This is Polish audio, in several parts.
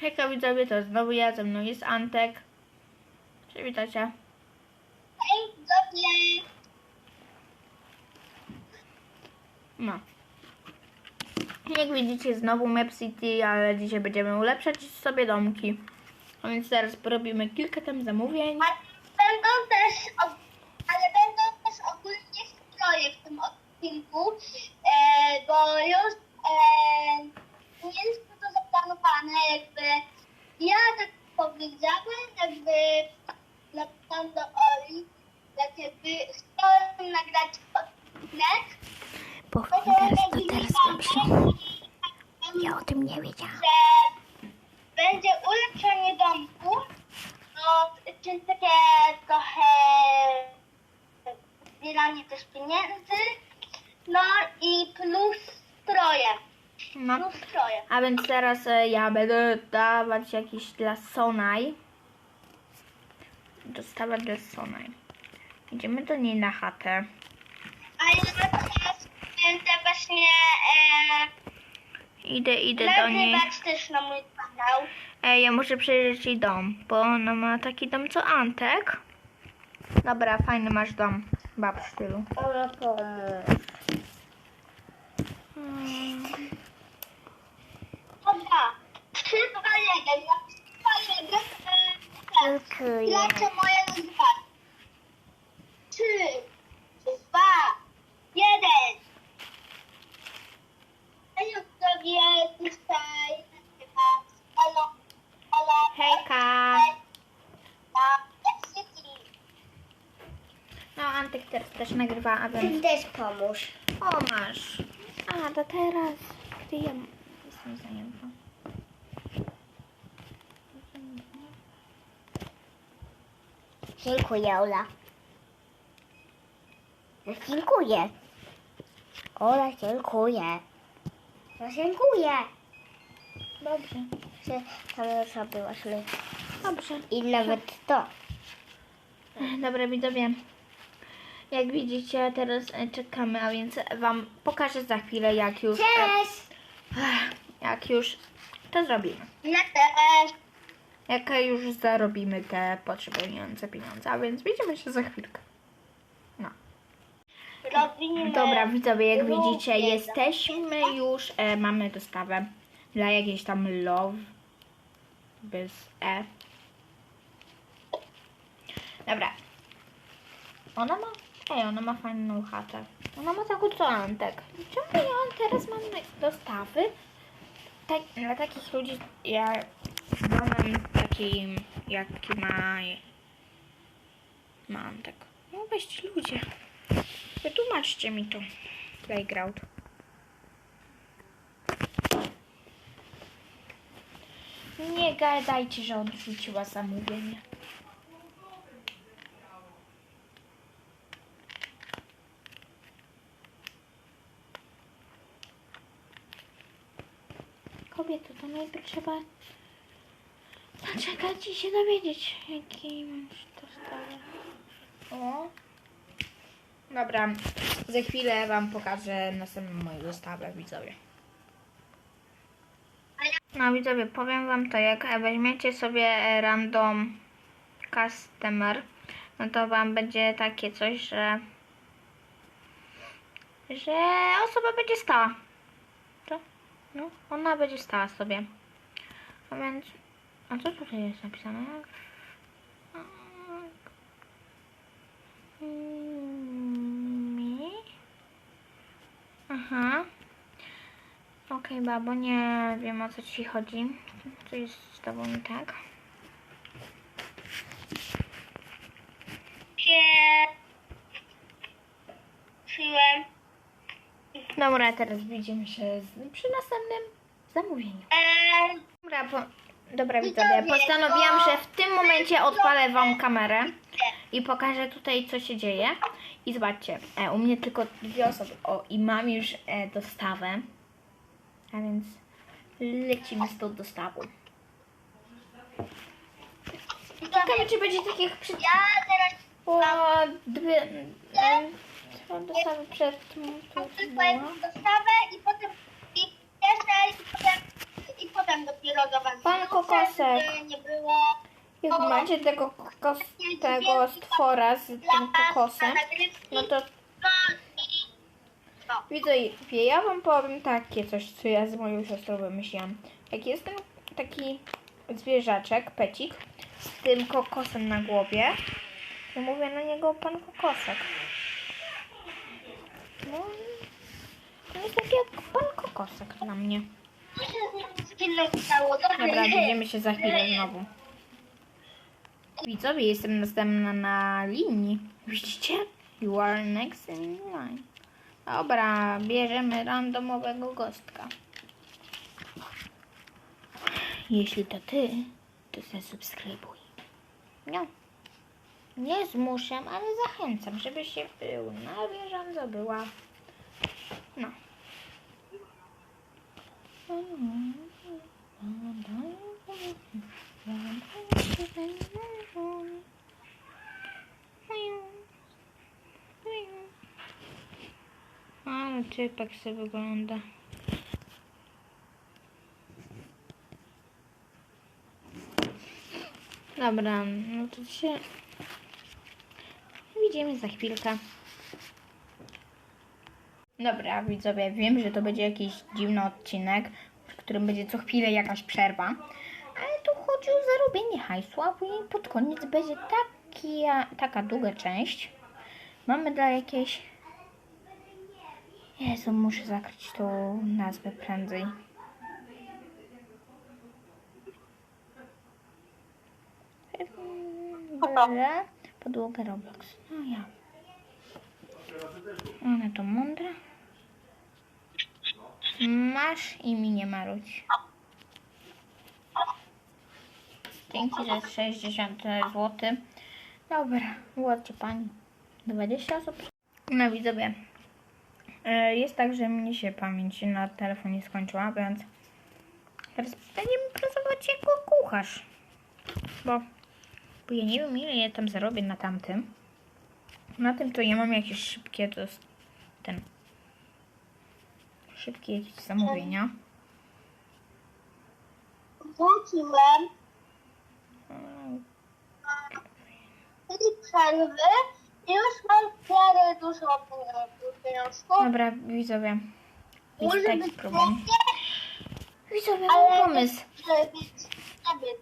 Hejka widzowie, to znowu ja, ze mną jest Antek. Przywitajcie. Hej, dobrze. No. Jak widzicie znowu Map City, ale dzisiaj będziemy ulepszać sobie domki. A więc teraz porobimy kilka tam zamówień. A będą też, ale będą też ogólnie stroje w tym odcinku, e, bo już e, mieliśmy to zaplanowane, jakby ja tak powiedziałem, jakby napisałam do Oli, jak jakby chciałem nagrać odcinek, Bo no to nagrywamy i Ja o tym nie wiedziałam. że będzie ulepszenie domku, no, czyli takie trochę zbieranie też pieniędzy, no i plus stroje, No. stroje. A więc teraz e, ja będę dawać jakiś dla Sonaj. Dostawa dla Sonaj. Idziemy do niej na chatę. A ja teraz będę właśnie Idę, idę e, do niej. też na mój kanał. Ej, ja muszę przejrzeć jej dom, bo ona ma taki dom co Antek. Dobra, fajny masz dom. Bab w stylu. Hmm. 3, 2, 1, na 3, 2, 1, Dziękuję. Lecę moje wyzwanie. 3, 2, 1. Hej, dzisiaj nagrywa Elo, Elo, Hejka. No, teraz też nagrywa, a więc... też pomóż. O, masz. A, to teraz... Gdy ja jestem zajęta. Dziękuję, Ola. Dziękuję. Ola, dziękuję. No, dziękuję. Dobrze. Że kamerza była źle. Dobrze. I nawet to. Dobra, widzowie. Jak widzicie, teraz e, czekamy, a więc wam pokażę za chwilę, jak już... Cześć! Jak już to zrobimy. Ja też. Jak już zarobimy te potrzebujące pieniądze, a więc widzimy się za chwilkę. No. Robimy. Dobra, widzowie, jak widzicie, jesteśmy już, e, mamy dostawę dla jakiejś tam love bez e. Dobra. Ona ma, ej, ona ma fajną chatę. Ona ma taką co Antek. Czemu ja teraz mam dostawy tak, dla takich ludzi, jak z domem takim, jaki ma, ma Antek. No weźcie ludzie. Wytłumaczcie mi to. Playground. Nie gadajcie, że odrzuciła zamówienie. Kobieto, to najpierw trzeba i się dowiedzieć, jaki masz dostawę. O. Dobra, za chwilę Wam pokażę następną moją dostawę, widzowie. No widzowie, powiem Wam to, jak weźmiecie sobie random customer, no to Wam będzie takie coś, że że osoba będzie stała. To? No, ona będzie stała sobie. A więc, a co tutaj jest napisane? Mi? Aha. Okej, babo, nie wiem o co ci chodzi. Co jest z tobą nie tak? czułem. Dobra, teraz widzimy się przy następnym zamówieniu. Dobra, po, dobra widzowie, postanowiłam, że w tym momencie odpalę wam kamerę i pokażę tutaj, co się dzieje. I zobaczcie, e, u mnie tylko dwie osoby. O, i mam już e, dostawę. A więc lecimy z tą dostawą. Ciekawe, czy będzie takich przy... ja teraz O, dwie... E, dostawy przed tylko było? jedną dostawę i potem i jeszcze potem, dopiero Pan Kokosek. nie było... Jak macie tego, kokos, tego stwora z tym kokosem, no to No, widzę, wie, ja wam powiem takie coś, co ja z moją siostrą wymyśliłam. Jak jest ten taki zwierzaczek, pecik, z tym kokosem na głowie, to mówię na niego pan kokosek. No, on jest taki jak pan kokosek dla mnie. Stało? Dobra, widzimy się za chwilę znowu. Widzowie, jestem następna na linii. Widzicie? You are next in line. Dobra, bierzemy randomowego gostka. Jeśli to ty, to zasubskrybuj. No. Nie zmuszam, ale zachęcam, żebyś się był na bieżąco była. No. Ale typek sobie wygląda. Dobra, no to się widzimy za chwilkę. Dobra, widzowie, wiem, że to będzie jakiś dziwny odcinek, którym będzie co chwilę jakaś przerwa, ale tu chodzi o zarobienie hajsu, a później pod koniec będzie taki, taka długa część. Mamy dla jakiejś... Jezu, muszę zakryć tą nazwę prędzej. Dobra, podłogę Roblox. No ja. Ona to mądra. Masz i mi nie marudź. Dzięki za 60 zł. Dobra, ładnie pani. 20 osób. No widzowie. e, Jest tak, że mnie się pamięć na telefonie skończyła, więc teraz będziemy pracować jako kucharz. Bo, bo ja nie wiem ile ja tam zarobię na tamtym. Na tym to ja mam jakieś szybkie to ten szybkie jakieś zamówienia. Wróciłem i przerwy i już mam w miarę dużo pieniążków. Dobra, widzowie. Jest Może taki być problem. Widzowie, mam pomysł.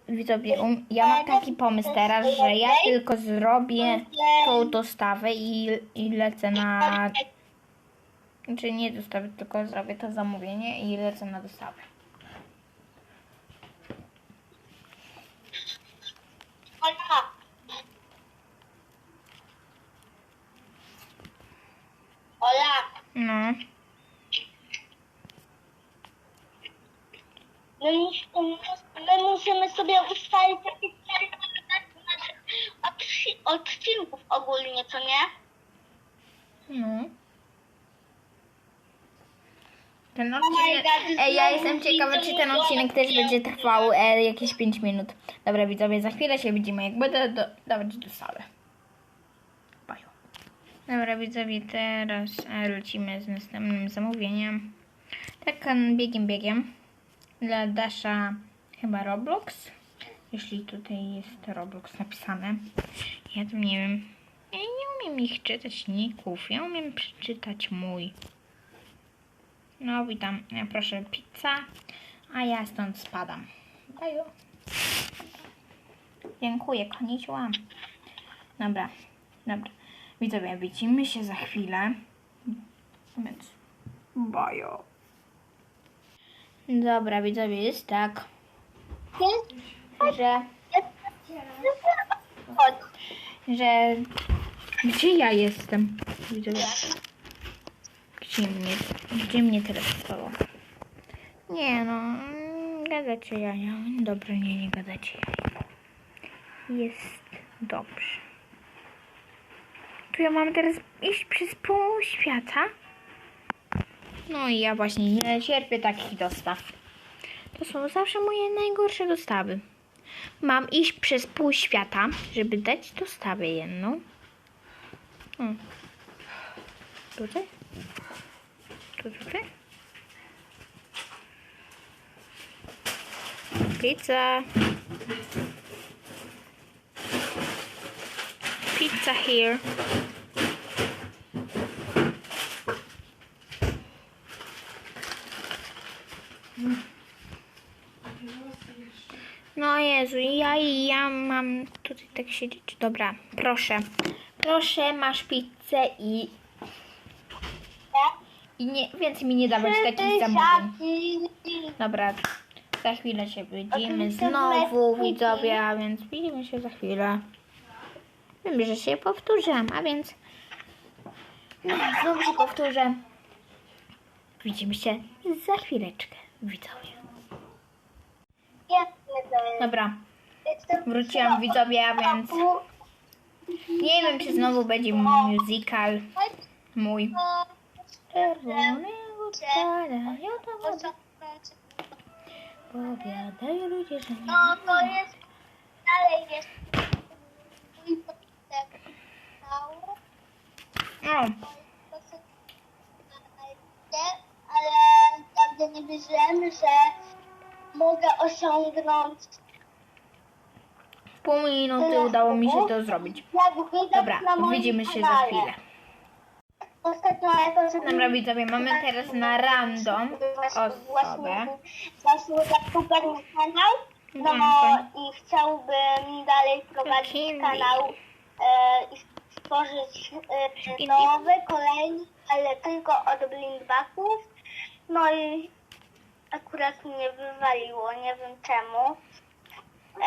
Widzowie, um, ja mam taki pomysł teraz, że ja tylko zrobię tą dostawę i, i lecę na... Czy nie dostawę, tylko zrobię to zamówienie i lecę na dostawę. Ola, Ola, No. my, mus- my musimy sobie ustalić odci- odcinków ogólnie, co nie? No. Ten odcinek... God, Ej, ja jestem ciekawa, czy ten odcinek też będzie trwał e, jakieś 5 minut. Dobra, widzowie, za chwilę się widzimy, jak będę do, dawać do sali. Baju. Dobra, widzowie, teraz e, lecimy z następnym zamówieniem. Tak biegiem, biegiem. Dla Dasha chyba Roblox. Jeśli tutaj jest Roblox napisane. Ja tu nie wiem. Ja nie umiem ich czytać ników. Ja umiem przeczytać mój. No, witam. Proszę, pizza. A ja stąd spadam. Baju. Dziękuję, konnichiwa. Dobra, dobra. Widzowie, widzimy się za chwilę. Więc, baju. Dobra, widzowie, jest tak, że, że... Gdzie ja jestem? Widzowie. Gdzie mnie, gdzie mnie? Nie no, mm, gadacie jaja. Dobra, nie, nie gadacie. Jest dobrze. Tu ja mam teraz iść przez pół świata? No i ja właśnie nie cierpię takich dostaw. To są zawsze moje najgorsze dostawy. Mam iść przez pół świata, żeby dać dostawę jedną. Hmm. Tutaj? Tutaj? Pizza. Pizza here. No Jezu, ja i ja mam tutaj tak siedzieć. Dobra, proszę. Proszę, masz pizzę i, i nie, więcej mi nie dawać takich zamówień. Dobra, za chwilę się widzimy znowu, widzowie, a więc widzimy się za chwilę. Wiem, że się powtórzę, a więc znowu się powtórzę. Widzimy się za chwileczkę, widzowie. Dobra, wróciłam widzowie, a więc nie wiem, czy znowu będzie musical mój. Czerwonego padają do wody, powiadają ludzie, że nie. No to jest dalej jest mój początek. O, ale naprawdę nie wierzyłem, że mogę osiągnąć pół minuty udało mi się to zrobić. Dobra, widzimy się za chwilę. Ostatnio jako, żeby Dobra, widzowie, mamy teraz na random osobę. Zaszło za super mój kanał. No Mhm. i chciałbym dalej prowadzić kanał e, i stworzyć e, nowy, kolejny, ale tylko od blinkbaków. No i akurat mnie wywaliło, nie wiem czemu.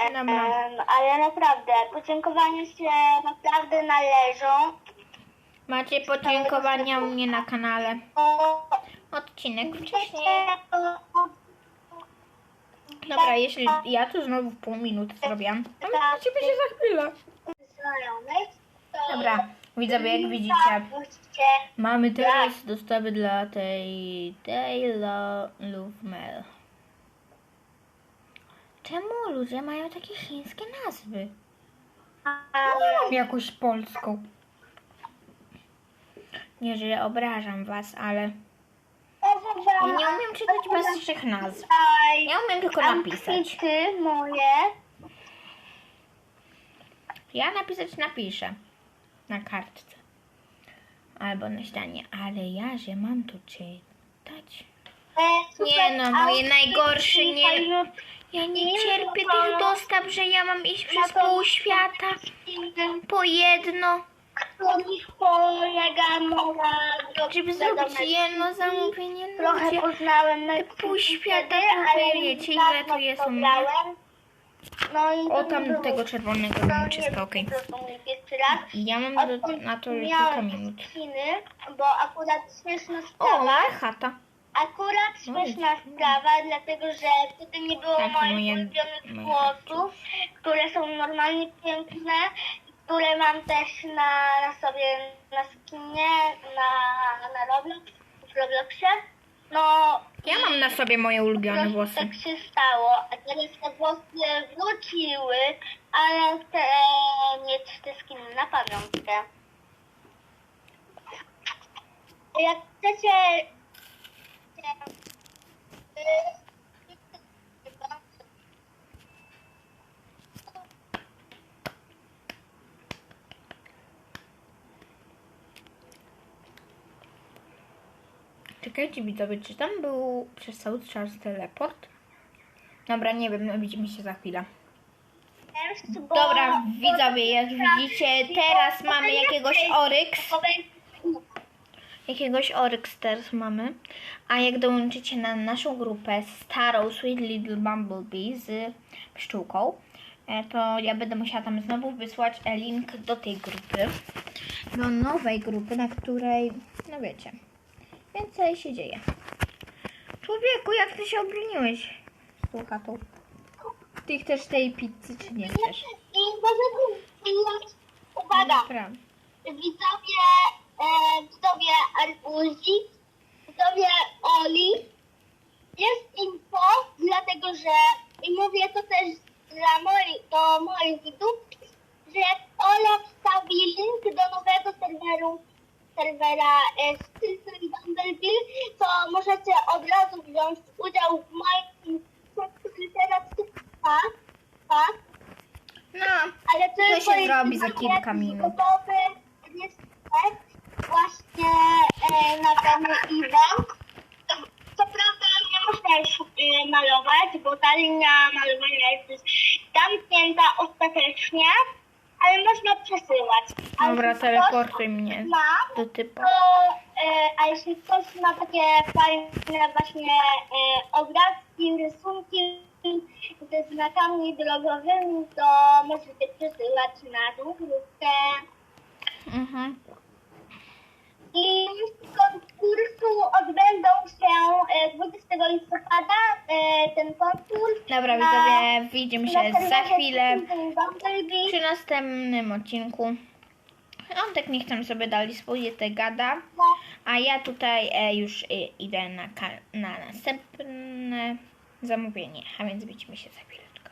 E, Dobra. ale naprawdę, podziękowania się naprawdę należą. Macie podziękowania u mnie na kanale. Odcinek wcześniej. Dobra, jeśli ja to znowu pół minuty zrobiłam, to widzimy się za chwilę. Dobra, widzowie, jak widzicie, mamy teraz dostawy dla tej Taylor Love Czemu ludzie mają takie chińskie nazwy? Nie mam jakąś polską. Nie, że obrażam was, ale ja nie umiem czytać waszych nazw. Ja umiem tylko napisać. Outfity moje. Ja napisać napiszę na kartce albo na ścianie, ale ja, że mam to czytać. E, Nie no, moje najgorsze nie. Ja nie cierpię tych dostaw, że ja mam iść przez pół świata po jedno, których polega moja żeby zrobić jedno zamówienie. Trochę Ludzie, poznałem na pół świata, to ale wiecie, ile to jest u mnie. No i o tam tego czerwonego no, mam wiem, okej. to Ja mam do, na to kilka minut. Chiny, bo akurat śmieszna O, sprawa. moja chata. Akurat No śmieszna sprawa, dlatego że wtedy nie było Tak, moich moje- ulubionych moje włosów, które są normalnie piękne, które mam też na, na sobie na skinie, na, na Roblox, w Robloxie. No Ja mam na sobie moje ulubione włosy. tak się stało, a teraz te włosy wróciły, ale chcę mieć te skiny na pamiątkę. Jak chcecie... Czekajcie widzowie, czy tam był przez cały czas teleport? Dobra, nie wiem, no widzimy się za chwilę. Dobra, widzowie, jak widzicie, teraz mamy jakiegoś Oryx. Jakiegoś Oryx teraz mamy. A jak dołączycie na naszą grupę starą Sweet Little Bumblebee z pszczółką, e, to ja będę musiała tam znowu wysłać link do tej grupy. Do nowej grupy, na której, no wiecie, więcej się dzieje. Człowieku, jak ty się obroniłeś z tą chatą? Ty chcesz tej pizzy, czy nie chcesz? Tu uwaga, Prawda. widzowie, e, widzowie Arbuzi, widzowie Oli, jest info, dlatego że i mówię to też dla moich, do moich widzów, że Ola wstawi link do nowego serweru, serwera e, Silver Bumblebee, to możecie od razu wziąć udział w moim Tak, tak. No, Ale tylko się zrobi za kilka minut. Gotowy rysunek właśnie e, na dany event. To, to prawda nie można już e, malować, bo ta linia malowania jest już zamknięta ostatecznie, ale można przesyłać. A dobra, jeśli ktoś teleportuj mnie Ma, do typu. to, e, a jeśli ktoś ma takie fajne właśnie e, obrazki, rysunki ze znakami drogowymi, to możecie przesyłać na grupkę. Mhm. I konkursu Dobra, widzowie, widzimy się za chwilę. przy następnym odcinku. Antek niech tam sobie dali swoje te gada, No, a ja tutaj e, już e, idę na, na następne zamówienie, a więc widzimy się za chwileczkę.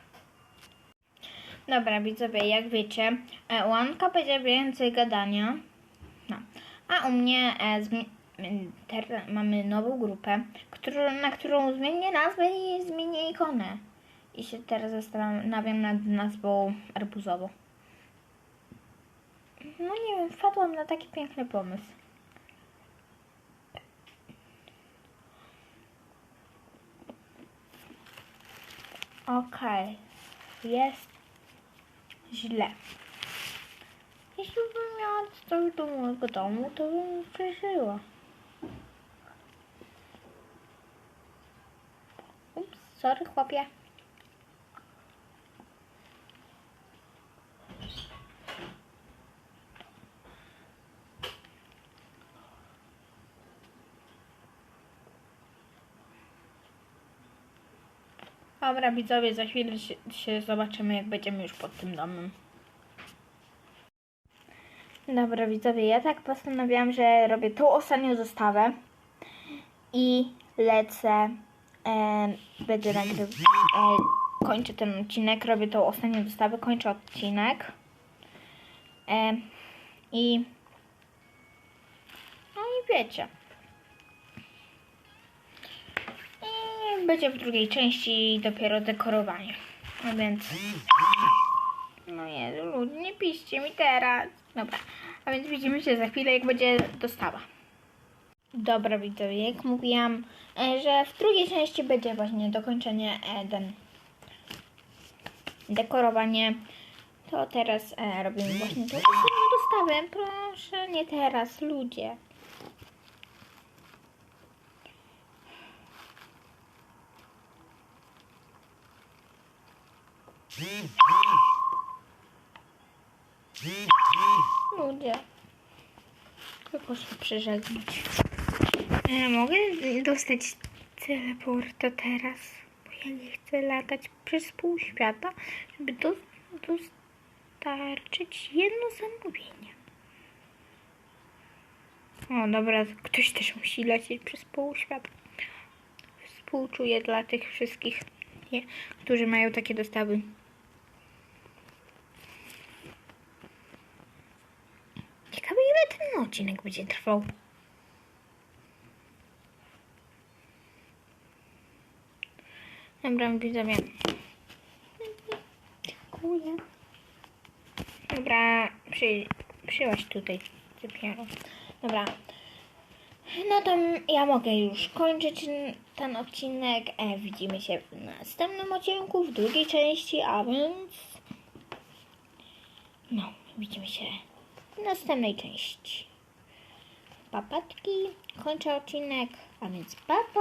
Dobra, widzowie, jak wiecie, e, u Anka będzie więcej gadania, no. a u mnie e, teraz mamy nową grupę, którą, na którą zmienię nazwę i zmienię ikonę. I się teraz zastanawiam nad nazwą arbuzową. No nie wiem, wpadłam na taki piękny pomysł. Okej, jest źle. Jeśli bym miała dostać do mojego domu, to bym przeżyła. Sorry chłopie. Dobra, widzowie, za chwilę się, zobaczymy, jak będziemy już pod tym domem. Dobra, widzowie, ja tak postanowiłam, że robię tą ostatnią zestawę i lecę, e, będę nagryw... E, kończę ten odcinek, robię tą ostatnią zestawę, kończę odcinek e, i no i wiecie. I będzie w drugiej części dopiero dekorowanie. A więc. No ludzie, nie piszcie mi teraz. Dobra. A więc widzimy się za chwilę, jak będzie dostawa. Dobra, widzowie, jak mówiłam, e, że w drugiej części będzie właśnie dokończenie e, ten dekorowanie. To teraz e, robimy właśnie ostatnią dostawę. Proszę, nie teraz, ludzie. Ludzie. Tylko się przeżegnać. E, mogę dostać teleporta teraz? Bo ja nie chcę latać przez pół świata, żeby do, dostarczyć jedno zamówienie. O, dobra, ktoś też musi lecieć przez pół świata. Współczuję dla tych wszystkich, nie, którzy mają takie dostawy. Ciekawe ile ten odcinek będzie trwał. Dobra, widzowie. Dziękuję. Dobra, przy, przyłaś tutaj dopiero. Dobra. No to ja mogę już kończyć ten odcinek. E, widzimy się w następnym odcinku, w drugiej części, a więc... No, widzimy się w następnej części. Papatki, kończę odcinek, a więc papa.